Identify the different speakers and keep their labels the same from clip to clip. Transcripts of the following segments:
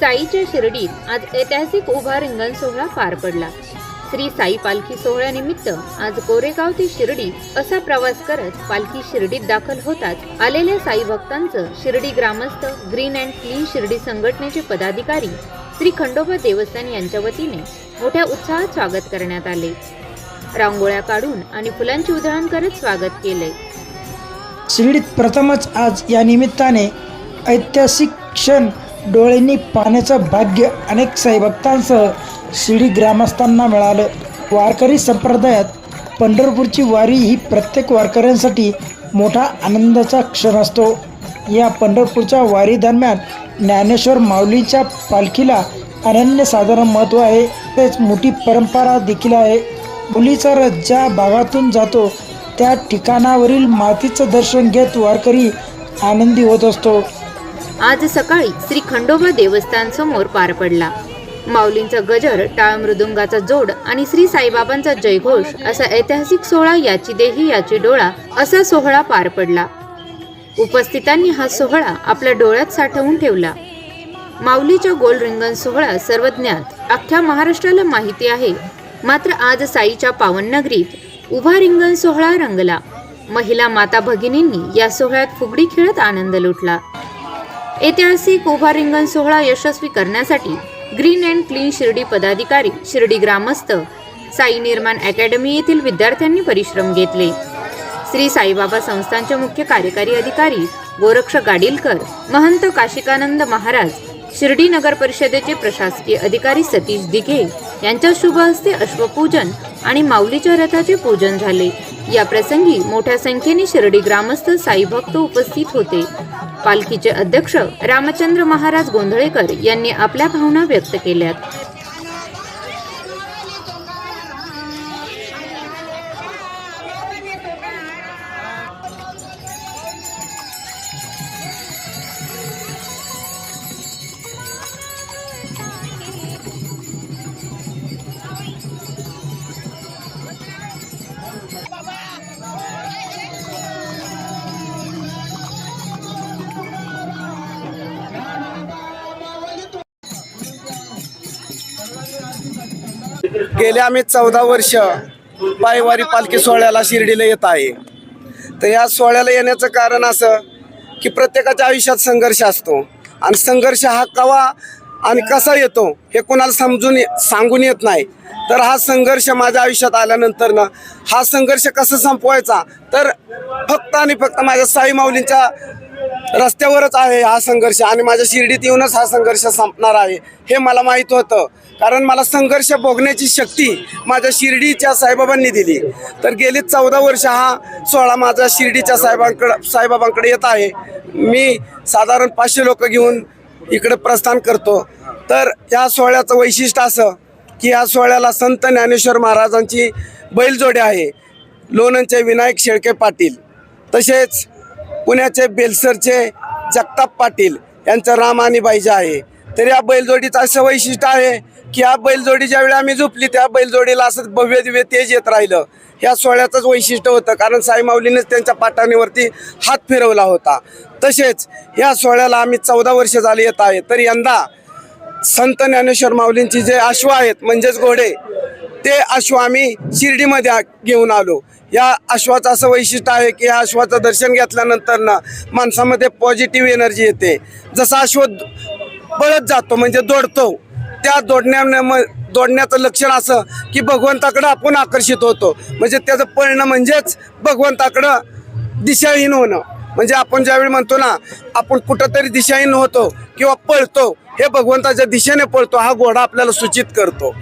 Speaker 1: साईच्या शिर्डीत आज ऐतिहासिक उभा रिंगण सोहळा पार पडला. श्री साई पालखी सोहळ्यानिमित्त आज कोरेगाव ते शिर्डी असा प्रवास करत पालखी शिर्डीत दाखल होताच आलेल्या साई भक्तांचं शिर्डी ग्रामस्थ ग्रीन अँड क्लीन शिर्डी संघटनेचे पदाधिकारी श्री खंडोबा देवस्थान यांच्या वतीने मोठ्या उत्साहात स्वागत करण्यात आले. रांगोळ्या काढून आणि फुलांची उधळण करत स्वागत केले.
Speaker 2: शिर्डीत प्रथमच आज या निमित्ताने ऐतिहासिक क्षण डोळ्यांनी पाहण्याचं भाग्य अनेक साईभक्तांसह शिर्डी ग्रामस्थांना मिळालं. वारकरी संप्रदायात पंढरपूरची वारी ही प्रत्येक वारकऱ्यांसाठी मोठा आनंदाचा क्षण असतो. या पंढरपूरच्या वारीदरम्यान ज्ञानेश्वर माऊलीच्या पालखीला अनन्यसाधारण महत्त्व आहे. तेच मोठी परंपरा देखील आहे. मुलीचा रथ ज्या भागातून जातो त्या ठिकाणावरील मातीचं दर्शन घेत वारकरी आनंदी होत असतो.
Speaker 1: आज सकाळी श्री खंडोबा देवस्थान समोर पार पडला. माऊलींचा गजर टाळ मृदुंगाचा जोड आणि श्री साईबाबांचा जयघोष असा ऐतिहासिक सोहळा याची देही याची डोळा असा सोहळा पार पडला. उपस्थितांनी हा सोहळा आपल्या डोळ्यात साठवून ठेवला. माऊलीच्या गोल रिंगण सोहळा सर्वज्ञात अख्ख्या महाराष्ट्राला माहिती आहे. मात्र आज साईच्या पावन नगरीत उभा रिंगण सोहळा रंगला. महिला माता भगिनींनी या सोहळ्यात फुगडी खेळत आनंद लुटला. ऐतिहासिक उभा रिंगण सोहळा यशस्वी करण्यासाठी ग्रीन अँड क्लीन शिर्डी पदाधिकारी शिर्डी ग्रामस्थ साई निर्माण अकॅडमी येथील विद्यार्थ्यांनी परिश्रम घेतले. श्री साईबाबा संस्थांचे मुख्य कार्यकारी अधिकारी गोरक्ष गाडीलकर महंत काशिकानंद महाराज शिर्डी नगर परिषदेचे प्रशासकीय अधिकारी सतीश दिघे यांच्या शुभ हस्ते अश्वपूजन आणि माऊलीच्या रथाचे पूजन झाले. या प्रसंगी मोठ्या संख्येने शिर्डी ग्रामस्थ साई भक्त उपस्थित होते. पालखीचे अध्यक्ष रामचंद्र महाराज गोंधळेकर यांनी आपल्या भावना व्यक्त केल्यात.
Speaker 3: गेले आम्ही चौदा वर्ष पायवारी पालखी सोहळ्याला शिर्डीला येत आहे. तर या सोहळ्याला येण्याचं कारण असं की प्रत्येकाच्या आयुष्यात संघर्ष असतो. आणि संघर्ष हा कवा आणि कसा येतो हे कोणाला समजून ये- सांगून येत नाही. तर हा संघर्ष माझ्या आयुष्यात आल्यानंतर ना हा संघर्ष कसा संपवायचा? तर फक्त आणि फक्त माझ्या साई माऊलींच्या रस्त्यावरच आहे हा संघर्ष आणि माझ्या शिर्डीत येऊनच हा संघर्ष संपणार आहे. हे मला माहीत होतं. कारण मला संघर्ष भोगण्याची शक्ती माझ्या शिर्डीच्या साईबाबांनी दिली. तर गेली चौदा वर्ष हा सोहळा माझा शिर्डीच्या साहेबांकडं साईबाबांकडे येत आहे. मी साधारण पाचशे लोक घेऊन इकडे प्रस्थान करतो. तर या सोहळ्याचं वैशिष्ट्य असं की या सोहळ्याला संत ज्ञानेश्वर महाराजांची बैलजोडी आहे. लोणंदचे विनायक शेळके पाटील तसेच पुण्याचे बेलसरचे जगताप पाटील यांचं राम आणि बाईजा आहे. तर या बैलजोडीचं असं वैशिष्ट्य आहे की या बैलजोडी ज्यावेळी आम्ही झोपली त्या बैलजोडीला असं भव्य दिव्य तेज येत राहिलं. ह्या सोहळ्याचंच वैशिष्ट्य होतं कारण साई माऊलीनेच त्यांच्या पाठाणीवरती हात फिरवला होता. तसेच या सोहळ्याला आम्ही चौदा वर्ष झाली येत आहे तर यंदा संत ज्ञानेश्वर माऊलींची जे अश्व आहेत म्हणजेच घोडे ते अश्व आम्ही शिर्डीमध्ये घेऊन आलो. या अश्वाचं असं वैशिष्ट्य आहे की या अश्वाचं दर्शन घेतल्यानंतर ना माणसामध्ये पॉझिटिव्ह एनर्जी येते. जसा अश्व पळत जातो म्हणजे दौडतो त्या दौडण्याने म- लक्षण असं की भगवंताकडं आपण आकर्षित होतो. म्हणजे त्याचं परिणाम म्हणजेच भगवंताकडं दिशाहीन होणं. म्हणजे आपण ज्यावेळी म्हणतो ना आपण कुठंतरी दिशाहीन होतो किंवा पळतो हे भगवंताच्या दिशेने पळतो हा घोडा आपल्याला सूचित करतो.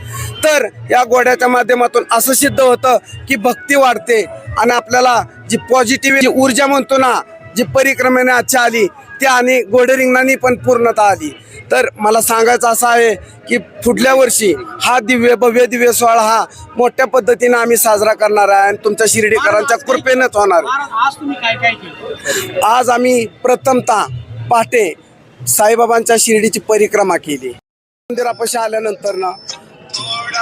Speaker 3: तर या घोड्याच्या माध्यमातून असं सिद्ध होतं की भक्ती वाढते आणि आपल्याला जी पॉझिटिव्ह ऊर्जा म्हणतो ना जी परिक्रमेने आजच्या आली ती आणि घोडे रिंगणाने पण पूर्णता आली. तर मला सांगायचं असं आहे की पुढल्या वर्षी हा दिव्य भव्य दिव्य सोहळा हा मोठ्या पद्धतीने आम्ही साजरा करणार आहे आणि तुमच्या शिर्डीकरांच्या कृपेनंच होणार.
Speaker 4: आज
Speaker 3: आम्ही प्रथमतः पहाटे साईबाबांच्या शिर्डीची परिक्रमा केली. मंदिरापाशी आल्यानंतर ना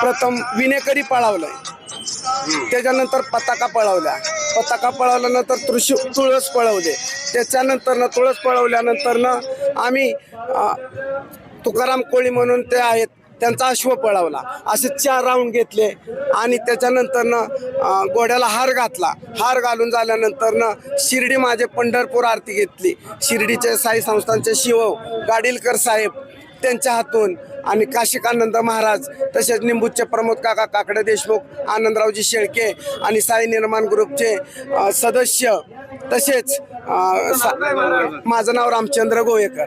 Speaker 3: प्रथम विनेकरी पळावलंय. त्याच्यानंतर पताका पळवल्या. पताका पळवल्यानंतर तुळशी तुळस पळवले. त्याच्यानंतर ना तुळस पळवल्यानंतर ना आम्ही तुकाराम कोळी म्हणून ते आहेत त्यांचा अश्व पळवला. असे चार राऊंड घेतले आणि त्याच्यानंतरनं घोड्याला हार घातला. हार घालून झाल्यानंतरनं शिर्डी माझे पंढरपूर आरती घेतली. शिर्डीचे साई संस्थानचे शिव गाडीलकर साहेब त्यांच्या हातून आणि काशिकानंद महाराज तसेच निंबूचे प्रमोद काका काकडे देशमुख आनंदरावजी शेळके आणि साई निर्माण ग्रुपचे सदस्य तसेच सा- माझं नाव रामचंद्र गोवेकर